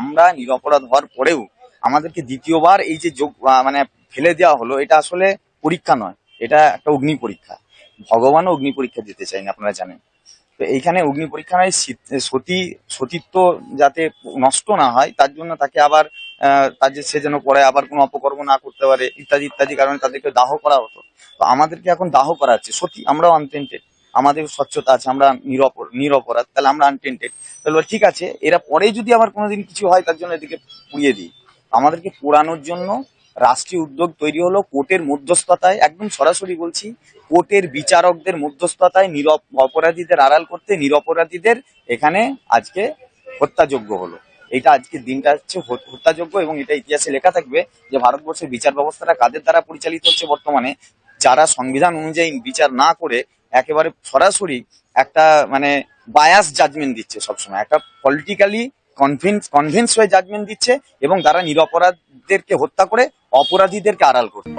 আমরা নিরপরাধ হওয়ার পরেও আমাদেরকে দ্বিতীয়বার এই যে যোগ মানে ফেলে দেওয়া হলো, এটা আসলে পরীক্ষা নয়। এটা একটা অগ্নি পরীক্ষা। ভগবানও অগ্নি পরীক্ষা দিতে চাইনি আপনারা জানেন। তো এইখানে অগ্নি পরীক্ষা নয়, সতী সতীত্ব যাতে নষ্ট না হয়, তার জন্য তাকে আবার তার যে সে যেন পরে আবার কোনো অপকর্ম না করতে পারে, ইত্যাদি ইত্যাদি কারণে তাদেরকে দাহ করা হতো। তো আমাদেরকে এখন দাহ করা হচ্ছে। সতী, আমরাও আনটেন্টেড আমাদের স্বচ্ছতা আছে, আমরা নিরপর নিরপরাধ, তাহলে আমরা আনটেন্টেড তাহলে ঠিক আছে, এরা পরে যদি আবার কোনোদিন কিছু হয়, তার জন্য এদিকে পুড়িয়ে দিই। আমাদেরকে পোড়ানোর জন্য রাষ্ট্রীয় উদ্যোগ তৈরি হলো কোর্টের মধ্যস্থতায়, একদম সরাসরি বলছি, কোর্টের বিচারকদের মধ্যস্থতায় নিরপ অপরাধীদের আড়াল করতে নিরপরাধীদের এখানে আজকে হত্যাযোগ্য হলো। এটা আজকে দিনটা হচ্ছে হত- হত্যাযোগ্য এবং এটা ইতিহাসে লেখা থাকবে যে ভারতবর্ষের বিচার ব্যবস্থাটা কাদের দ্বারা পরিচালিত হচ্ছে বর্তমানে? যারা সংবিধান অনুযায়ী বিচার না করে একেবারে সরাসরি একটা মানে বায়াস জাজমেন্ট দিচ্ছে সবসময়। একটা পলিটিক্যালি কনভিন্স কনভিন্স হয়ে জাজমেন্ট দিচ্ছে এবং তারা নিরপরাধীদেরকে হত্যা করে অপরাধীদেরকে আড়াল করছে।